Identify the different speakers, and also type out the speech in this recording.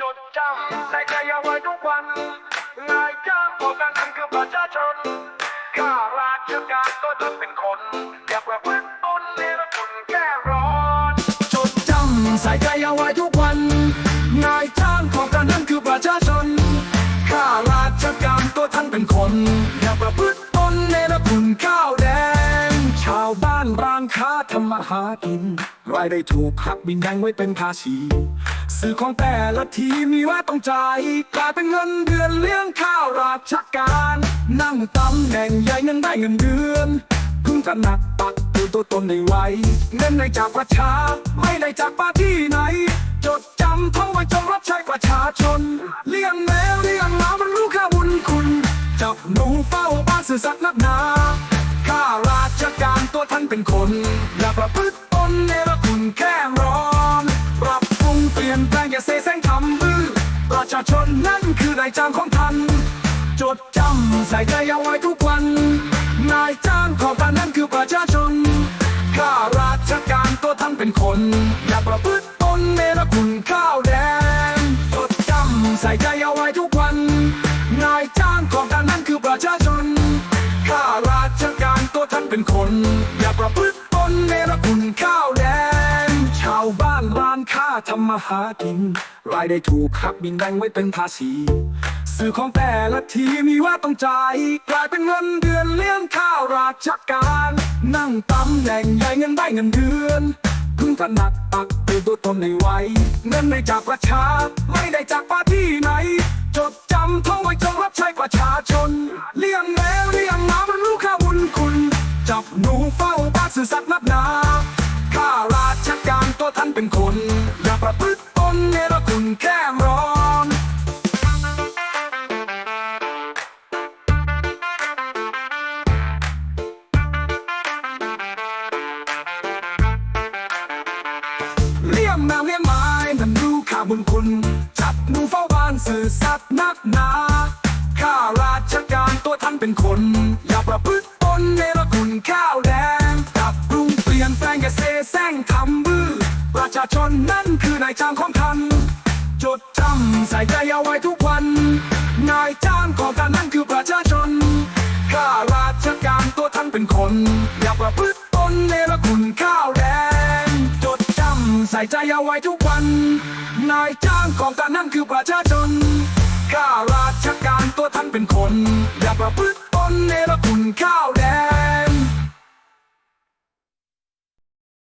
Speaker 1: จดจำใส่ใจเอาไว้ทุกวันนายจ้างพวกนั้นคือประชาชนข้าราชการก็ต้องเป็นคน อยากประพฤติตนในระคุณแค่ร้อนจดจำใส่ใจเอาไว้ทุกวัน นายจ้างของกันนั้นคือประชาชนข้าราชการตัวท่านเป็นคน อย่าประพฤติตนในระคุณข้าวแดง ชาวบ้านร้านค้าทำมาหากิน รายได้ถูกหักบินแดงไว้เป็นภาษีสื่อของแต่ละทีมีว่าต้องจ่ายกลายเป็นเงินเดือนเลี้ยงข้าวราชการ นั่งตำแหน่งใหญ่เงินได้เงินเดือนพึ่งถนัดปักตัวตัวตนในไว้เงินในจากประชา ไม่ได้จากป้าที่ไหน จดจำท่องไว้จงรับใช้ประชาชน เลี้ยงแมวเลี้ยงหมามันรู้ค่าบุญคุณ จับหนูเฝ้าบ้านสื่อสัตย์นักหนาข้าราชการตัวท่านเป็นคนอย่าประพฤติ ประชาชนนั่นคือนายจ้างของท่าน จดจำใส่ใจเอาไว้ทุกวัน นายจ้างของท่านนั้นคือประชาชน ข้าราชการตัวท่านเป็นคน อย่าประพฤติตนเนรคุณข้าวแดง จดจำใส่ใจเอาไว้ทุกวัน นายจ้างของท่านนั้นคือประชาชน ข้าราชการตัวท่านเป็นคน อย่าประพฤติตนเนรคุณข้าวแดง ชาวบ้านร้านค้าทำมาหากิน รายได้ถูกหักบินแบ่งไว้เป็นภาษี สื่อของแต่ละทีมีว่าต้องจ่ายกลายเป็นเงินเดือนเลี้ยงข้าวราชการ นั่งตำแหน่งใหญ่เงินได้เงินเดือนพึ่งถนัดปักเป็นตัวตนในไว้ เงินไม่จากประชา ไม่ได้จากปาที่ไหน จดจำท่องไว้จงรับใช้ประชาชน เลี้ยงแมวเลี้ยงหมามันรู้ค่าบุญคุณ จับหนูเฝ้าบ้านสื่อสัตย์นักหนาข้าราชการตัวท่านเป็นคน อย่าประพฤติ เลี้ยงแมวเลี้ยงไม้มันรู้ค่าบุญคุณ จับหนูเฝ้าบ้านสื่อสัตว์นักหนา ข้าราชการตัวท่านเป็นคน อย่าประพฤติตนเนรคุณข้าวแดงปรับปรุงเปลี่ยนแปลงอย่าเซแซงทำบื้อ ประชาชนนั่นคือนายจ้างของท่าน จดจำใส่ใจเอาไว้ทุกวัน นายจ้างของท่านนั่นคือประชาชน ข้าราชการตัวท่านเป็นคน อย่าประพฤติ ใจเอาไว้ทุกวัน นายจ้างของการนั่นคือประชาชนข้าราชการตัวท่านเป็นคน อย่าประพฤติ